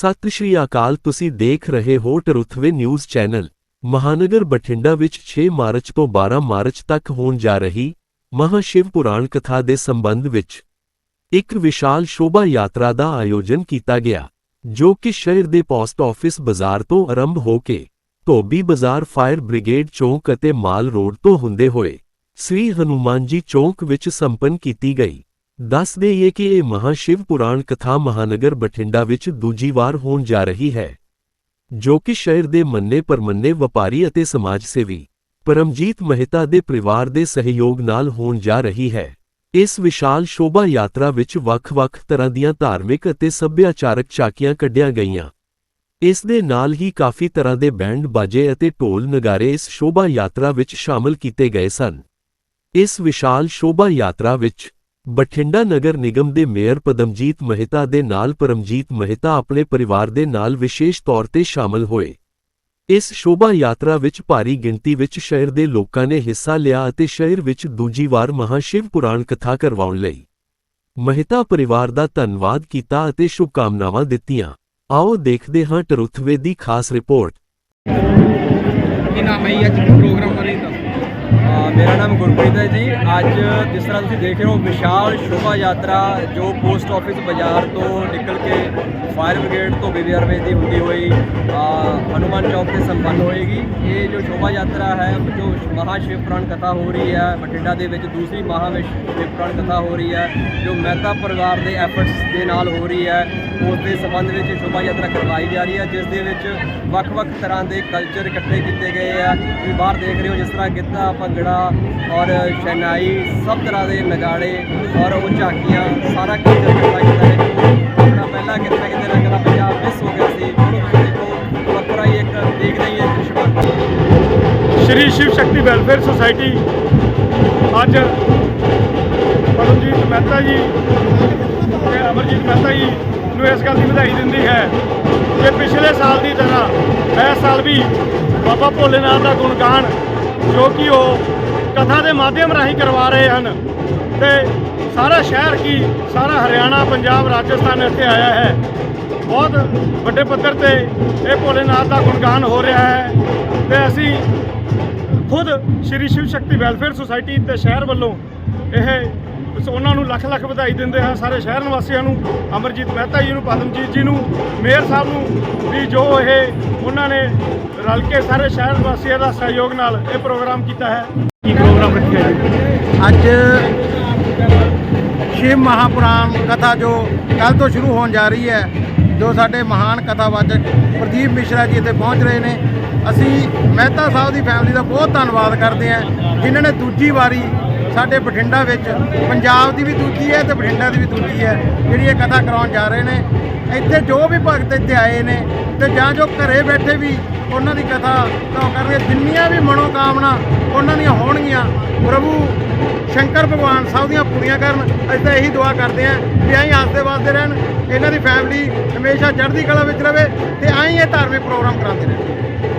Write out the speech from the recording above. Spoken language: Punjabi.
ਸਤਿ ਸ਼੍ਰੀ ਅਕਾਲ, ਤੁਸੀਂ ਦੇਖ ਰਹੇ ਹੋ ਟਰੁਥਵੇ ਨਿਊਜ਼ ਚੈਨਲ। ਮਹਾਨਗਰ ਬਠਿੰਡਾ ਵਿੱਚ 6 ਮਾਰਚ ਤੋਂ 12 ਮਾਰਚ ਤੱਕ ਹੋਣ ਜਾ ਰਹੀ ਮਹਾਸ਼ਿਵ ਪੁਰਾਣ ਕਥਾ ਦੇ ਸੰਬੰਧ ਵਿੱਚ ਇੱਕ ਵਿਸ਼ਾਲ ਸ਼ੋਭਾ ਯਾਤਰਾ ਦਾ ਆਯੋਜਨ ਕੀਤਾ ਗਿਆ, ਜੋ ਕਿ ਸ਼ਹਿਰ ਦੇ ਪੋਸਟ ਆਫਿਸ ਬਾਜ਼ਾਰ ਤੋਂ ਆਰੰਭ ਹੋ ਕੇ ਧੋਬੀ ਬਾਜ਼ਾਰ, ਫਾਇਰ ਬ੍ਰਿਗੇਡ ਚੌਂਕ ਅਤੇ ਮਾਲ ਰੋਡ ਤੋਂ ਹੁੰਦੇ ਹੋਏ ਸ੍ਰੀ ਹਨੂਮਾਨ ਜੀ ਚੌਂਕ ਵਿੱਚ ਸੰਪੰਨ ਕੀਤੀ ਗਈ। ਦੱਸ ਦੇਈਏ ਕਿ ਇਹ ਮਹਾਸ਼ਿਵ ਪੁਰਾਣ ਕਥਾ ਮਹਾਨਗਰ ਬਠਿੰਡਾ ਵਿੱਚ ਦੂਜੀ ਵਾਰ ਹੋਣ ਜਾ ਰਹੀ ਹੈ, ਜੋ ਕਿ ਸ਼ਹਿਰ ਦੇ ਮੰਨੇ ਪਰਮੰਨੇ ਵਪਾਰੀ ਅਤੇ ਸਮਾਜ ਸੇਵੀ ਪਰਮਜੀਤ ਮਹਿਤਾ ਦੇ ਪਰਿਵਾਰ ਦੇ ਸਹਿਯੋਗ ਨਾਲ ਹੋਣ ਜਾ ਰਹੀ ਹੈ। ਇਸ ਵਿਸ਼ਾਲ ਸ਼ੋਭਾ ਯਾਤਰਾ ਵਿੱਚ ਵੱਖ-ਵੱਖ ਤਰ੍ਹਾਂ ਦੀਆਂ ਧਾਰਮਿਕ ਅਤੇ ਸੱਭਿਆਚਾਰਕ ਝਾਕੀਆਂ ਕੱਢੀਆਂ ਗਈਆਂ। ਇਸ ਦੇ ਨਾਲ ਹੀ ਕਾਫੀ ਤਰ੍ਹਾਂ ਦੇ ਬੈਂਡ ਬਾਜੇ ਅਤੇ ਢੋਲ ਨਗਾਰੇ ਇਸ ਸ਼ੋਭਾ ਯਾਤਰਾ ਵਿੱਚ ਸ਼ਾਮਲ ਕੀਤੇ ਗਏ ਸਨ। ਇਸ ਵਿਸ਼ਾਲ ਸ਼ੋਭਾ ਯਾਤਰਾ ਵਿੱਚ ਬਠਿੰਡਾ ਨਗਰ ਨਿਗਮ ਦੇ ਮੇਅਰ ਪਦਮਜੀਤ ਮਹਿਤਾ ਦੇ ਨਾਲ ਪਰਮਜੀਤ ਮਹਿਤਾ ਆਪਣੇ ਪਰਿਵਾਰ ਦੇ ਨਾਲ ਵਿਸ਼ੇਸ਼ ਤੌਰ ਤੇ ਸ਼ਾਮਲ ਹੋਏ। ਇਸ ਸ਼ੋਭਾ ਯਾਤਰਾ ਵਿੱਚ ਭਾਰੀ ਗਿਣਤੀ ਵਿੱਚ ਸ਼ਹਿਰ ਦੇ ਲੋਕਾਂ ਨੇ ਹਿੱਸਾ ਲਿਆ ਅਤੇ ਸ਼ਹਿਰ ਵਿੱਚ ਦੂਜੀ ਵਾਰ ਮਹਾਸ਼ਿਵ ਪੁਰਾਣ ਕਥਾ ਕਰਵਾਉਣ ਲਈ। ਮਹਿਤਾ ਪਰਿਵਾਰ ਦਾ ਧੰਨਵਾਦ ਕੀਤਾ ਅਤੇ ਸ਼ੁਭਕਾਮਨਾਵਾਂ ਦਿੱਤੀਆਂ। ਆਓ ਦੇਖਦੇ ਹਾਂ ਟਰੁਥਵੇ ਦੀ ਖਾਸ ਰਿਪੋਰਟ। ਕੀ ਨਾਮ ਅੱਜ ਪ੍ਰੋਗਰਾਮ ਮੇਰਾ ਨਾਮ ਗੁਰਪ੍ਰੀਤ ਹੈ ਜੀ। ਅੱਜ ਜਿਸ ਤਰ੍ਹਾਂ ਤੁਸੀਂ ਦੇਖ ਰਹੇ ਹੋ ਵਿਸ਼ਾਲ ਸ਼ੋਭਾ ਯਾਤਰਾ ਜੋ ਪੋਸਟ ਆਫਿਸ ਬਾਜ਼ਾਰ ਤੋਂ ਨਿਕਲ ਕੇ ਫਾਇਰ ਬ੍ਰਿਗੇਡ ਤੋਂ ਬੀਬੀਆਰਵੇ ਦੀ ਹੁੰਦੀ ਹੋਈ ਅ, ਹਨੂਮਾਨ ਚੌਕ ਤੇ ਸੰਪੰਨ ਹੋਏਗੀ। ਇਹ ਜੋ ਸ਼ੋਭਾ ਯਾਤਰਾ ਹੈ ਜੋ ਮਹਾਸ਼ਿਵ ਪੁਰਾਣ ਕਥਾ ਹੋ ਰਹੀ ਹੈ ਬਠਿੰਡਾ ਦੇ ਵਿੱਚ ਦੂਸਰੀ ਮਹਾਸ਼ਿਵ ਪੁਰਾਣ ਕਥਾ ਹੋ ਰਹੀ ਹੈ ਜੋ ਮਹਿਤਾ ਪਰਿਵਾਰ ਦੇ ਐਫਰਟਸ ਦੇ ਨਾਲ ਹੋ ਰਹੀ ਹੈ ਉਸ ਦੇ ਸੰਬੰਧ ਵਿੱਚ ਸ਼ੋਭਾ ਯਾਤਰਾ ਕਰਵਾਈ ਜਾ ਰਹੀ ਹੈ ਜਿਸ ਦੇ ਵਿੱਚ ਵੱਖ-ਵੱਖ ਤਰ੍ਹਾਂ ਦੇ ਕਲਚਰ ਇਕੱਠੇ ਕੀਤੇ ਗਏ ਆ। ਤੁਸੀਂ ਬਾਹਰ ਦੇਖ ਰਹੇ ਹੋ ਜਿਸ ਤਰ੍ਹਾਂ ਗਿੱਧਾ ਭੰਗੜਾ ਔਰ ਸ਼ਹਿਨਾਈ ਸਭ ਤਰ੍ਹਾਂ ਦੇ ਨਗਾੜੇ ਔਰ ਉਹ ਝਾਕੀਆਂ, ਸਾਰਾ ਕਲਚਰ ਇਕੱਠਾ ਕੀਤਾ ਹੈ। ਆਪਣਾ ਪਹਿਲਾਂ ਕਿਤੇ ਨਾ ਕਿਤੇ ਰੰਗਲਾ ਪੰਜਾਬ ਮਿਸ ਹੋ ਗਿਆ ਸੀ। ਉਹਨੂੰ ਵੱਖਰਾ ਹੀ ਇੱਕ ਦੇਖਦੇ ਹੀ ਇੱਕ ਸ਼ਬਦ ਸ਼੍ਰੀ ਸ਼ਿਵ ਸ਼ਕਤੀ ਵੈਲਫੇਅਰ ਸੁਸਾਇਟੀ। ਅੱਜ ਪਰਮਜੀਤ ਮਹਿਤਾ ਜੀ ਤੇ ਅਮਰਜੀਤ ਮਹਿਤਾ ਜੀ ਨੂੰ ਇਸ ਗੱਲ ਦੀ ਵਧਾਈ ਦਿੰਦੀ ਹੈ ਕਿ ਪਿਛਲੇ ਸਾਲ ਦੀ ਤਰ੍ਹਾਂ ਇਸ ਸਾਲ ਵੀ ਬਾਬਾ ਭੋਲੇਨਾਥ ਦਾ ਗੁਣਗਾਨ ਜੋ ਕਿ ਉਹ ਕਥਾ ਦੇ ਮਾਧਿਅਮ ਰਾਹੀਂ ਕਰਵਾ ਰਹੇ ਹਨ। ਤੇ ਸਾਰਾ ਸ਼ਹਿਰ ਕੀ, ਸਾਰਾ ਹਰਿਆਣਾ, ਪੰਜਾਬ, ਰਾਜਸਥਾਨ ਇੱਥੇ ਆਇਆ ਹੈ। ਬਹੁਤ ਵੱਡੇ ਪੱਧਰ ਤੇ ਇਹ ਭੋਲੇਨਾਥ ਦਾ ਗੁਣਗਾਨ ਹੋ ਰਿਹਾ ਹੈ। ਤੇ ਅਸੀਂ ਖੁਦ ਸ਼੍ਰੀ ਸ਼ਿਵ ਸ਼ਕਤੀ ਵੈਲਫੇਅਰ ਸੁਸਾਇਟੀ ਤੇ ਸ਼ਹਿਰ ਵੱਲੋਂ ਇਹ ਇਸ ਉਹਨਾਂ ਨੂੰ ਲੱਖ ਲੱਖ ਵਧਾਈ ਦਿੰਦੇ ਹਾਂ ਸਾਰੇ ਸ਼ਹਿਰ ਨਿਵਾਸੀਆਂ ਨੂੰ ਅਮਰਜੀਤ ਮਹਿਤਾ ਜੀ ਨੂੰ ਪਦਮਜੀਤ ਜੀ ਨੂੰ ਮੇਅਰ ਸਾਹਿਬ ਨੂੰ ਵੀ ਜੋ ਇਹ ਉਹਨਾਂ ਨੇ ਰਲ ਕੇ ਸਾਰੇ ਸ਼ਹਿਰ ਨਿਵਾਸੀਆਂ ਦਾ ਸਹਿਯੋਗ ਨਾਲ ਇਹ ਪ੍ਰੋਗਰਾਮ ਕੀਤਾ ਹੈ। ਕੀ ਪ੍ਰੋਗਰਾਮ ਰੱਖਿਆ ਜੀ? ਅੱਜ ਸ਼ਿਵ ਮਹਾਪੁਰਾਣ ਕਥਾ ਜੋ ਕੱਲ ਤੋਂ ਸ਼ੁਰੂ ਹੋਣ ਜਾ ਰਹੀ ਹੈ ਜੋ ਸਾਡੇ ਮਹਾਨ ਕਥਾਵਾਚਕ ਪ੍ਰਦੀਪ ਮਿਸ਼ਰਾ ਜੀ ਇੱਥੇ ਪਹੁੰਚ ਰਹੇ ਨੇ ਅਸੀਂ ਮਹਿਤਾ ਸਾਹਿਬ ਦੀ ਫੈਮਿਲੀ ਦਾ ਬਹੁਤ ਧੰਨਵਾਦ ਕਰਦੇ ਹਾਂ ਜਿਨ੍ਹਾਂ ਨੇ ਦੂਜੀ ਵਾਰੀ ਸਾਡੇ ਬਠਿੰਡਾ ਵਿੱਚ, ਪੰਜਾਬ ਦੀ ਵੀ ਦੂਜੀ ਹੈ ਤੇ ਬਠਿੰਡਾ ਦੀ ਵੀ ਦੂਜੀ ਹੈ, ਜਿਹੜੀ ਇਹ ਕਥਾ ਕਰਾਉਣ ਜਾ ਰਹੇ ਨੇ। ਇੱਥੇ ਜੋ ਵੀ ਭਗਤ ਇੱਥੇ ਆਏ ਨੇ ਤੇ ਜਾਂ ਜੋ ਘਰੇ ਬੈਠੇ ਵੀ ਉਹਨਾਂ ਦੀ ਕਥਾ ਤਾਂ ਉਹ ਕਰਦੇ, ਜਿੰਨੀਆਂ ਵੀ ਮਨੋਕਾਮਨਾ ਉਹਨਾਂ ਦੀਆਂ ਹੋਣਗੀਆਂ, ਪ੍ਰਭੂ ਸ਼ੰਕਰ ਭਗਵਾਨ ਸਾਹਿਬ ਦੀਆਂ ਪੂਰੀਆਂ ਕਰਨ, ਅਸੀਂ ਤਾਂ ਇਹੀ ਦੁਆ ਕਰਦੇ ਆਂ ਕਿ ਐਂ ਹੱਸਦੇ ਵੱਸਦੇ ਰਹਿਣ, ਇਹਨਾਂ ਦੀ ਫੈਮਿਲੀ ਹਮੇਸ਼ਾ ਚੜ੍ਹਦੀ ਕਲਾ ਵਿੱਚ ਰਹੇ ਤੇ ਐਂ ਇਹ ਧਾਰਮਿਕ ਪ੍ਰੋਗਰਾਮ ਕਰਾਉਂਦੇ ਰਹਿਣ